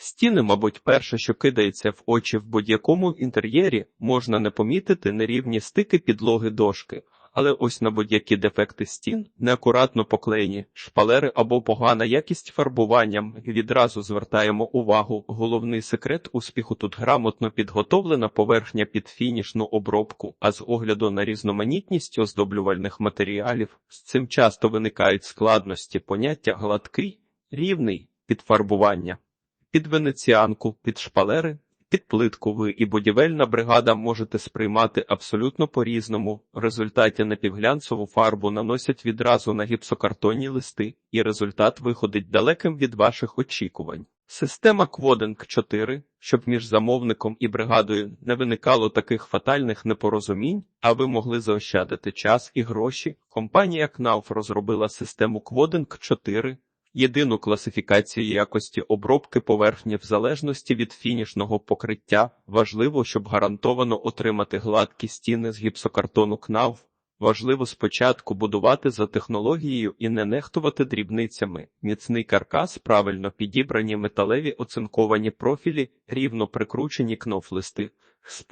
Стіни, мабуть, перше, що кидається в очі в будь-якому інтер'єрі, можна не помітити нерівні стики підлоги дошки. Але ось на будь-які дефекти стін, неакуратно поклеєні, шпалери або погана якість фарбування, відразу звертаємо увагу. Головний секрет успіху тут грамотно підготовлена поверхня під фінішну обробку, а з огляду на різноманітність оздоблювальних матеріалів, з цим часто виникають складності поняття гладкий, рівний, підфарбування. Під венеціанку, під шпалери, під плитку ви і будівельна бригада можете сприймати абсолютно по-різному. В результаті напівглянцеву фарбу наносять відразу на гіпсокартонні листи, і результат виходить далеким від ваших очікувань. Система Кводинг 4, щоб між замовником і бригадою не виникало таких фатальних непорозумінь, а ви могли заощадити час і гроші. Компанія КНАУФ розробила систему Кводинг 4, єдину класифікацію якості обробки поверхні в залежності від фінішного покриття. Важливо, щоб гарантовано отримати гладкі стіни з гіпсокартону КНАВ. Важливо спочатку будувати за технологією і не нехтувати дрібницями. Міцний каркас, правильно підібрані металеві оцинковані профілі, рівно прикручені кнофлисти,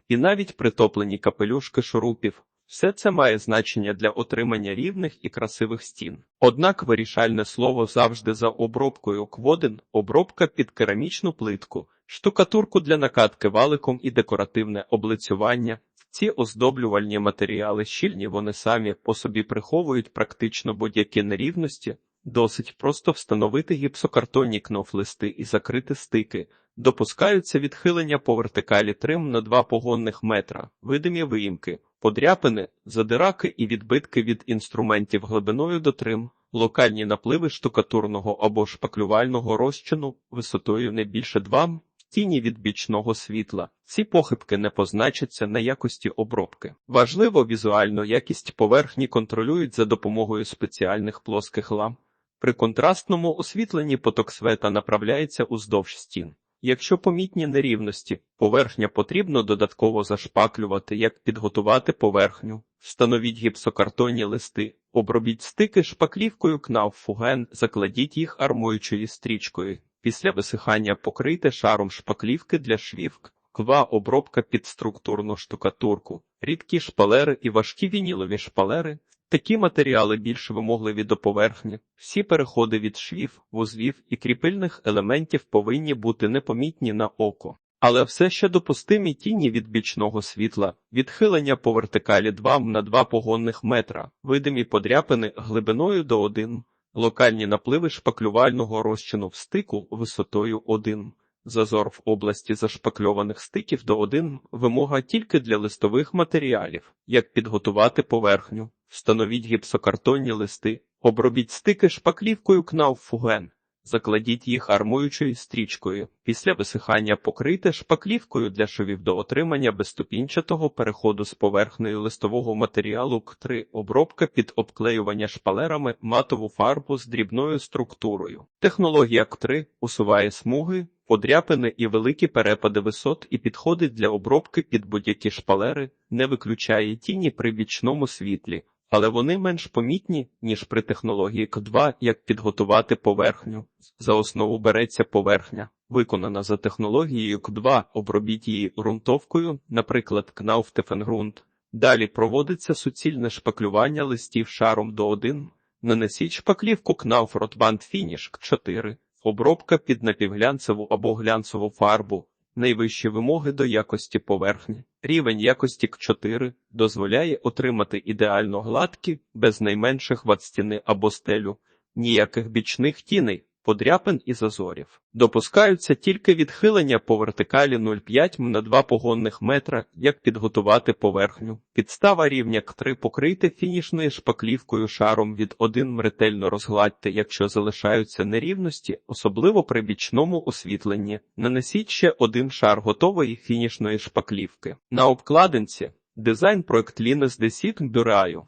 і навіть притоплені капелюшки шурупів. Все це має значення для отримання рівних і красивих стін. Однак вирішальне слово завжди за обробкою кводин, обробка під керамічну плитку, штукатурку для накатки валиком і декоративне облицювання. Ці оздоблювальні матеріали щільні вони самі по собі приховують практично будь-які нерівності, досить просто встановити гіпсокартонні кнофлисти і закрити стики. Допускаються відхилення по вертикалі трим на 2 погонних метра, видимі виїмки, подряпини, задираки і відбитки від інструментів глибиною до трим, локальні напливи штукатурного або шпаклювального розчину висотою не більше 2 тіні від бічного світла. Ці похибки не позначаться на якості обробки. Важливо, візуально якість поверхні контролюють за допомогою спеціальних плоских ламп. При контрастному освітленні поток света направляється уздовж стін. Якщо помітні нерівності, поверхня потрібно додатково зашпаклювати, як підготувати поверхню, встановіть гіпсокартонні листи, обробіть стики шпаклівкою кнауфуген, закладіть їх армуючою стрічкою. Після висихання покрийте шаром шпаклівки для швів, ква обробка під структурну штукатурку, рідкі шпалери і важкі вінілові шпалери. Такі матеріали більш вимогливі до поверхні. Всі переходи від швів, вузлів і кріпильних елементів повинні бути непомітні на око. Але все ще допустимі тіні від бічного світла, відхилення по вертикалі 2 на 2 погонних метра, видимі подряпини глибиною до 1, локальні напливи шпаклювального розчину в стику висотою 1. Зазор в області зашпакльованих стиків до 1 вимога тільки для листових матеріалів, як підготувати поверхню. Встановіть гіпсокартонні листи, обробіть стики шпаклівкою кнауфуген, закладіть їх армуючою стрічкою. Після висихання покрийте шпаклівкою для шовів до отримання безступінчатого переходу з поверхнею листового матеріалу К3, обробка під обклеювання шпалерами матову фарбу з дрібною структурою. Технологія К3 усуває смуги, подряпини і великі перепади висот і підходить для обробки під будь-які шпалери, не виключає тіні при бічному світлі але вони менш помітні, ніж при технології К2, як підготувати поверхню. За основу береться поверхня, виконана за технологією К2, обробіть її ґрунтовкою, наприклад, Кнауфтефенгрунт. Далі проводиться суцільне шпаклювання листів шаром до 1, нанесіть шпаклівку Rotband Finish К4, обробка під напівглянцеву або глянцеву фарбу, найвищі вимоги до якості поверхні. Рівень якості К4 дозволяє отримати ідеально гладкі, без найменших вад стіни або стелю, ніяких бічних тіней, подряпин і зазорів. Допускаються тільки відхилення по вертикалі 0,5 на 2 погонних метра, як підготувати поверхню. Підстава рівня К3 покрийте фінішною шпаклівкою шаром від 1 м ретельно розгладьте, якщо залишаються нерівності, особливо при бічному освітленні. Нанесіть ще один шар готової фінішної шпаклівки. На обкладинці Дизайн проект Лінес Десіт Дюраю